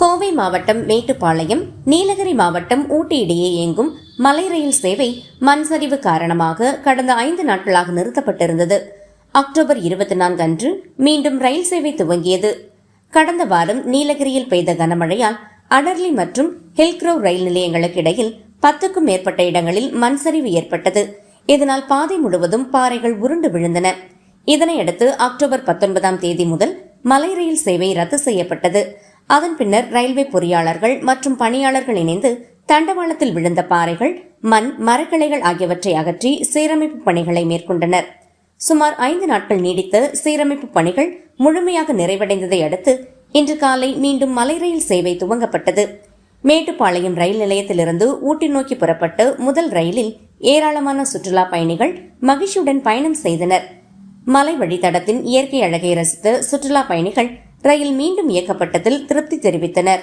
கோவை மாவட்டம் மேட்டுப்பாளையம் நீலகிரி மாவட்டம் ஊட்டி இடையே இயங்கும் மலை ரயில் சேவை மண்சரிவு காரணமாக கடந்த ஐந்து நாட்களாக நிறுத்தப்பட்டிருந்தது. அக்டோபர் இருபத்தி நான்கு அன்று மீண்டும் ரயில் சேவை துவங்கியது. கடந்த வாரம் நீலகிரியில் பெய்த கனமழையால் அடர்லி மற்றும் ஹில்க்ரோ ரயில் நிலையங்களுக்கு இடையில் பத்துக்கும் மேற்பட்ட இடங்களில் மண் சரிவு ஏற்பட்டது. இதனால் பாதை முழுவதும் பாறைகள் உருண்டு விழுந்தன. இதனையடுத்து அக்டோபர் பத்தொன்பதாம் தேதி முதல் மலை ரயில் சேவை ரத்து செய்யப்பட்டது. அதன் பின்னர் ரயில்வே பொறியாளர்கள் மற்றும் பணியாளர்கள் இணைந்து தண்டவாளத்தில் விழுந்த பாறைகள் மண் மரக்கிளைகள் ஆகியவற்றை அகற்றி சீரமைப்பு பணிகளை மேற்கொண்டனர். சுமார் ஐந்து நாட்கள் நீடித்த சீரமைப்பு பணிகள் முழுமையாக நிறைவடைந்ததை அடுத்து இன்று காலை மீண்டும் மலை ரயில் சேவை துவங்கப்பட்டது. மேட்டுப்பாளையம் ரயில் நிலையத்திலிருந்து ஊட்டி நோக்கி புறப்பட்டு முதல் ரயிலில் ஏராளமான சுற்றுலா பயணிகள் மகிழ்ச்சியுடன் பயணம் செய்தனர். மலை வழித்தடத்தின் இயற்கை அழகை ரசித்த சுற்றுலா பயணிகள் ரயில் மீண்டும் இயக்கப்பட்டதில் திருப்தி தெரிவித்தனர்.